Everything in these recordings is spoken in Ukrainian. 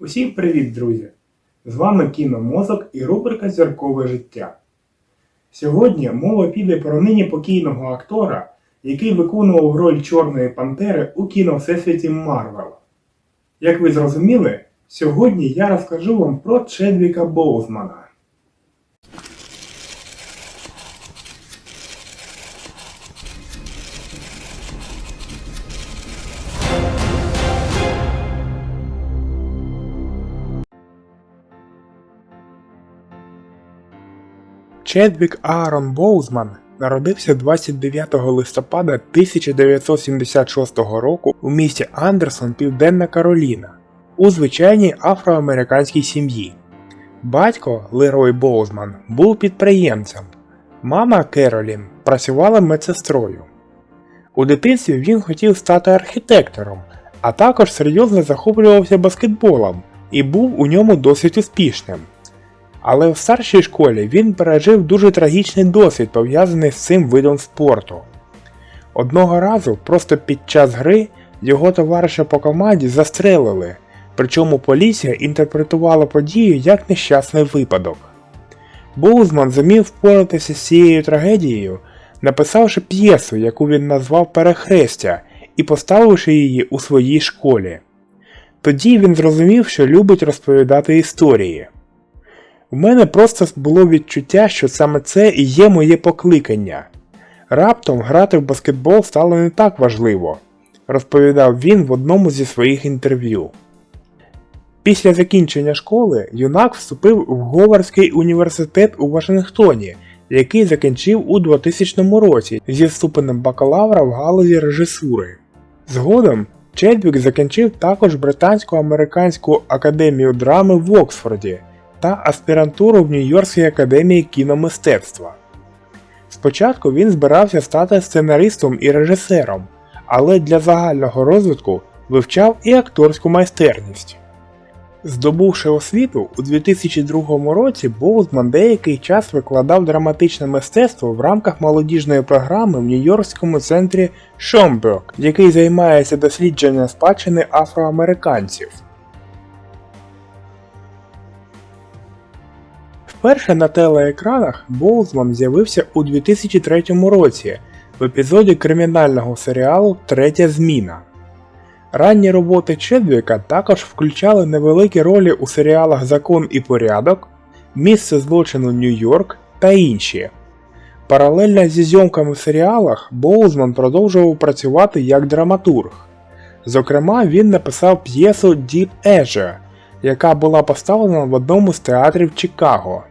Усім привіт, друзі! З вами Кіномозок і рубрика Зіркове життя. Сьогодні мова піде про нині покійного актора, який виконував роль Чорної Пантери у кіно Всесвіті Марвел. Як ви зрозуміли, сьогодні я розкажу вам про Чедвіка Боузмана. Чедвік Аарон Боузман народився 29 листопада 1976 року у місті Андерсон, Південна Кароліна, у звичайній афроамериканській сім'ї. Батько Лерой Боузман був підприємцем. Мама Керолін працювала медсестрою. У дитинстві він хотів стати архітектором, а також серйозно захоплювався баскетболом і був у ньому досить успішним. Але в старшій школі він пережив дуже трагічний досвід, пов'язаний з цим видом спорту. Одного разу, просто під час гри, його товариша по команді застрелили, причому поліція інтерпретувала подію як нещасний випадок. Боузман зумів впоратися з цією трагедією, написавши п'єсу, яку він назвав Перехрестя, і поставивши її у своїй школі. Тоді він зрозумів, що любить розповідати історії. У мене просто було відчуття, що саме це і є моє покликання. Раптом грати в баскетбол стало не так важливо, розповідав він в одному зі своїх інтерв'ю. Після закінчення школи юнак вступив в Говарський університет у Вашингтоні, який закінчив у 2000 році зі ступенем бакалавра в галузі режисури. Згодом Чедвік закінчив також Британсько-американську академію драми в Оксфорді та аспірантуру в Нью-Йоркській академії кіномистецтва. Спочатку він збирався стати сценаристом і режисером, але для загального розвитку вивчав і акторську майстерність. Здобувши освіту, у 2002 році Боузман деякий час викладав драматичне мистецтво в рамках молодіжної програми в Нью-Йоркському центрі Шомберг, який займається дослідженням спадщини афроамериканців. Вперше на телеекранах Боузман з'явився у 2003 році в епізоді кримінального серіалу Третя зміна. Ранні роботи Чедвіка також включали невеликі ролі у серіалах Закон і порядок, Місце злочину Нью-Йорк та інші. Паралельно зі зйомками в серіалах Боузман продовжував працювати як драматург. Зокрема, він написав п'єсу Deep Azure, яка була поставлена в одному з театрів Чикаго.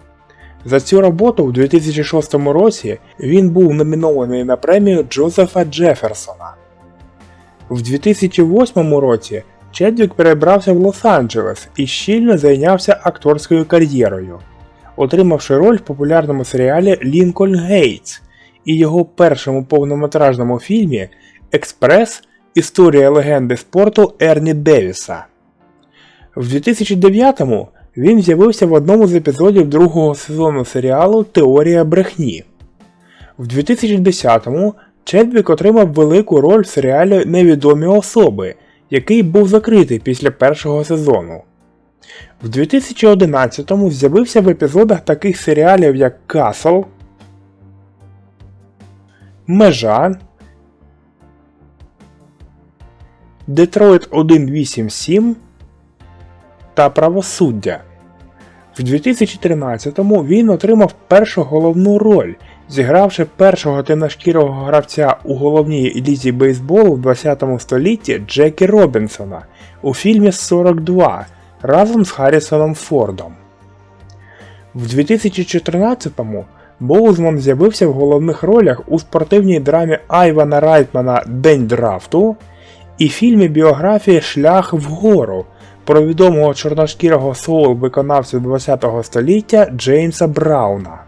За цю роботу в 2006 році він був номінований на премію Джозефа Джеферсона. В 2008 році Чедвік перебрався в Лос-Анджелес і щільно зайнявся акторською кар'єрою, отримавши роль в популярному серіалі Лінкольн Гейтс і його першому повнометражному фільмі Експрес Історія легенди спорту Ерні Девіса. В 2009-му він з'явився в одному з епізодів другого сезону серіалу Теорія брехні. В 2010-му Чедвік отримав велику роль в серіалі Невідомі особи, який був закритий після першого сезону. В 2011-му з'явився в епізодах таких серіалів як Касл, Межа, Детройт 187 та Правосуддя. В 2013-му він отримав першу головну роль, зігравши першого темношкірого гравця у головній лізі бейсболу в 20 столітті Джекі Робінсона у фільмі 42 разом з Харрісоном Фордом. В 2014-му Боузман з'явився в головних ролях у спортивній драмі Айвана Райтмана День драфту і фільмі біографії Шлях вгору про відомого чорношкірого соул виконавця ХХ століття Джеймса Брауна.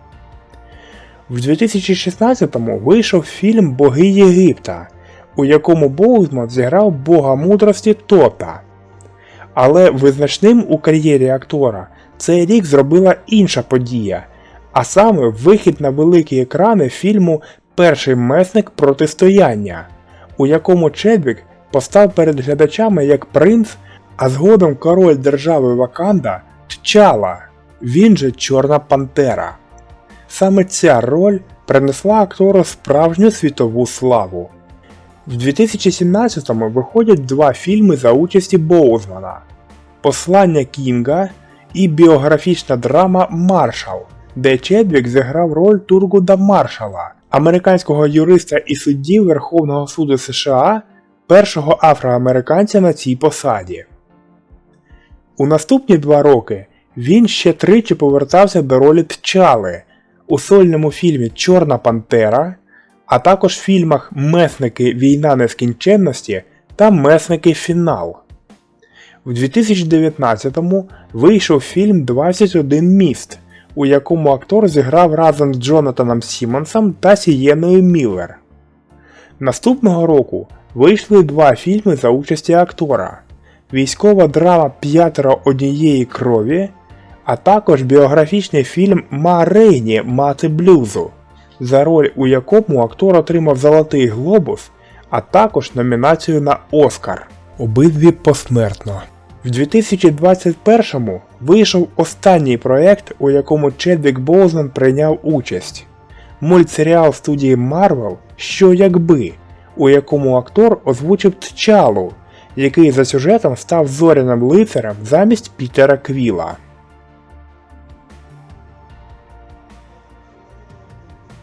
В 2016-му вийшов фільм Боги Єгипта, у якому Боузман зіграв бога мудрості Тота. Але визначним у кар'єрі актора цей рік зробила інша подія, а саме вихід на великі екрани фільму Перший месник протистояння, у якому Чедвік постав перед глядачами як принц а згодом король держави Ваканда Тчала, він же Чорна Пантера. Саме ця роль принесла актору справжню світову славу. В 2017-му виходять два фільми за участі Боузмана Послання Кінга і біографічна драма Маршал, де Чедвік зіграв роль Тургуда Маршала, американського юриста і судді Верховного суду США, першого афроамериканця на цій посаді. У наступні два роки він ще тричі повертався до ролі Тчали у сольному фільмі Чорна Пантера, а також в фільмах Месники Війна нескінченності та Месники Фінал. У 2019-му вийшов фільм 21 міст, у якому актор зіграв разом з Джонатаном Сімонсом та Сієною Міллер. Наступного року вийшли два фільми за участі актора: військова драма П'ятеро однієї крові, а також біографічний фільм Ма Мати блюзу, за роль у якому актор отримав Золотий Глобус, а також номінацію на Оскар. Обидві посмертно. В 2021-му вийшов останній проект, у якому Чедвік Боузман прийняв участь. Мультсеріал студії Marvel Що якби, у якому актор озвучив Тчалу, який за сюжетом став зоряним лицарем замість Пітера Квіла.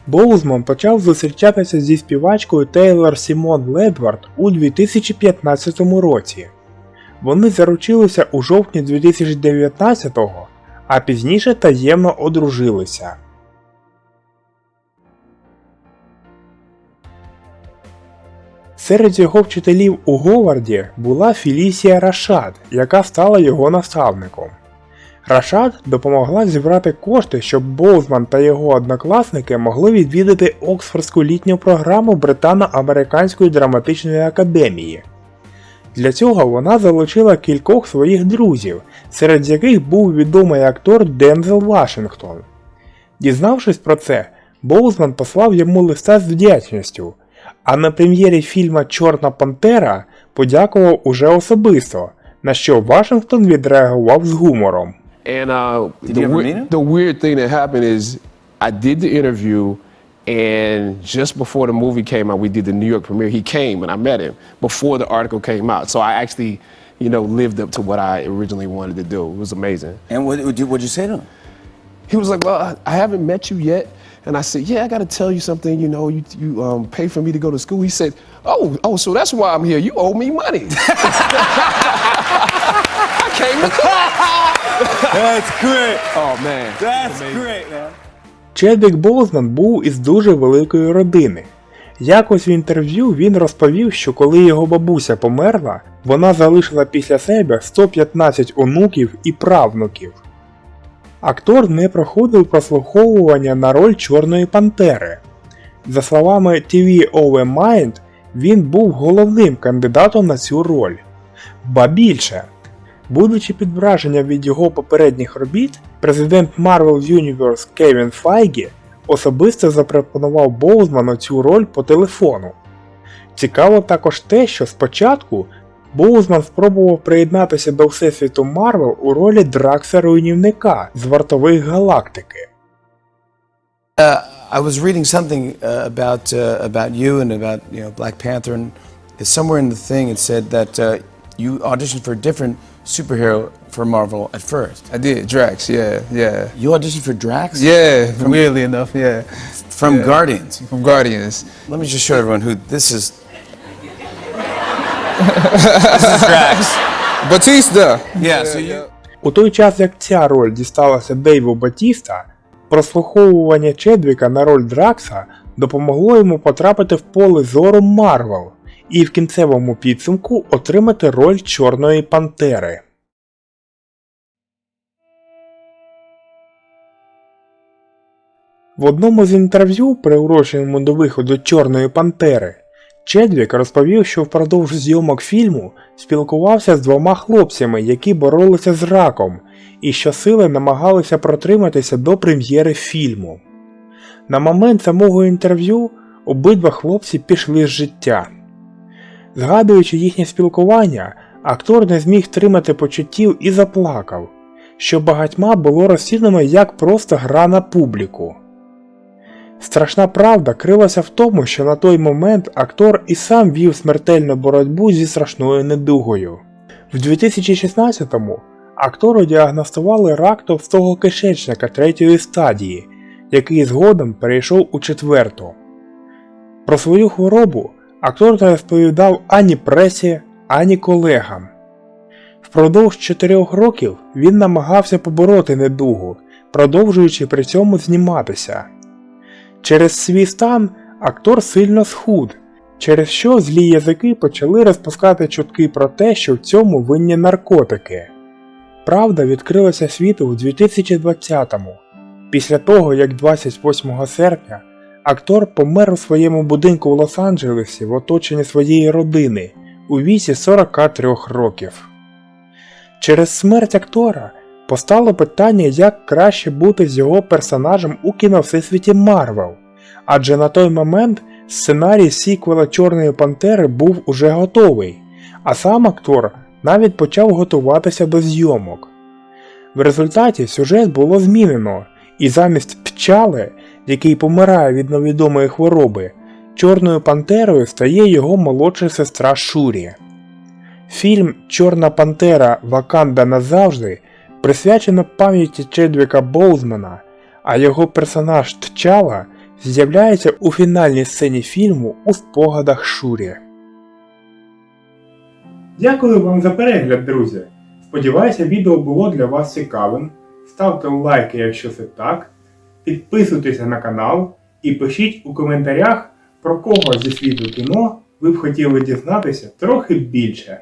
Боузман почав зустрічатися зі співачкою Тейлор Сімон Ледвард у 2015 році. Вони заручилися у жовтні 2019-го, а пізніше таємно одружилися. Серед його вчителів у Говарді була Фелісія Рашад, яка стала його наставником. Рашад допомогла зібрати кошти, щоб Боузман та його однокласники могли відвідати Оксфордську літню програму Британо-Американської драматичної академії. Для цього вона залучила кількох своїх друзів, серед яких був відомий актор Дензел Вашингтон. Дізнавшись про це, Боузман послав йому листа з вдячністю, а на прем'єрі фільма Чорна Пантера подякував уже особисто, на що Вашингтон відреагував з гумором. And uh, the, you ever wei- meet him? the weird thing that happened is I did the interview, and just before the movie came out, we did the New York premiere. He came and I met him before the article came out. So I actually, you know, lived up to what I originally wanted to do. It was amazing. And what would you, what'd you say to him? He was like, "Well, I haven't met you yet." And I said, "Yeah, I got to tell you something. You know, you you um, pay for me to go to school." He said, "Oh, oh, so that's why I'm here. You owe me money." I came to class. That's great. Oh man, That's great, man. Чедвік Боузман був із дуже великої родини. Якось в інтерв'ю він розповів, що коли його бабуся померла, вона залишила після себе 115 онуків і правнуків. Актор не проходив прослуховування на роль Чорної Пантери. За словами TV Over Mind, він був головним кандидатом на цю роль. Ба більше, Будучи під враженням від його попередніх робіт, президент Marvel Universe Кевін Файгі особисто запропонував Боузману цю роль по телефону. Цікаво також те, що спочатку Боузман спробував приєднатися до Всесвіту Марвел у ролі Дракса руйнівника з вартових галактики. Uh, I was reading something uh, about uh, about you and about you know Black Panther, and somewhere in the thing it said that uh, you auditioned for a different superhero for Marvel at first. I did Drax. Yeah, yeah, You auditioned for Drax. yeah. weirdly enough, yeah, From Yeah. Guardians. from Guardians. Let me just show everyone who this is. this is Drax. Batista. Yeah. So you. У той час як ця роль дісталася Дейву Батіста, прослуховування Чедвіка на роль Дракса допомогло йому потрапити в поле зору Марвел і в кінцевому підсумку отримати роль Чорної Пантери. В одному з інтерв'ю, приуроченому до виходу Чорної Пантери, Чедвік розповів, що впродовж зйомок фільму спілкувався з двома хлопцями, які боролися з раком, і щосили намагалися протриматися до прем'єри фільму. На момент самого інтерв'ю обидва хлопці пішли з життя. Згадуючи їхнє спілкування, актор не зміг тримати почуттів і заплакав, що багатьма було розцінено як просто гра на публіку. Страшна правда крилася в тому, що на той момент актор і сам вів смертельну боротьбу зі страшною недугою. В 2016-му актору діагностували рак товстого кишечника третьої стадії, який згодом перейшов у четверту. Про свою хворобу актор не розповідав ані пресі, ані колегам. Впродовж чотирьох років він намагався побороти недугу, продовжуючи при цьому зніматися. Через свій стан актор сильно схуд, через що злі язики почали розпускати чутки про те, що в цьому винні наркотики. Правда відкрилася світу у 2020-му, після того як 28 серпня актор помер у своєму будинку в Лос-Анджелесі в оточенні своєї родини у віці 43 років. Через смерть актора постало питання, як краще бути з його персонажем у кіновсесвіті Марвел, адже на той момент сценарій сіквела Чорної Пантери був уже готовий, а сам актор навіть почав готуватися до зйомок. В результаті сюжет було змінено, і замість пчали, який помирає від невідомої хвороби, Чорною Пантерою стає його молодша сестра Шурі. Фільм Чорна Пантера Ваканда назавжди присвячено пам'яті Чедвіка Боузмана, а його персонаж Тчала з'являється у фінальній сцені фільму у спогадах Шурі. Дякую вам за перегляд, друзі. Сподіваюся, відео було для вас цікавим. Ставте лайки, якщо це так. Підписуйтеся на канал і пишіть у коментарях, про кого зі світу кіно ви б хотіли дізнатися трохи більше.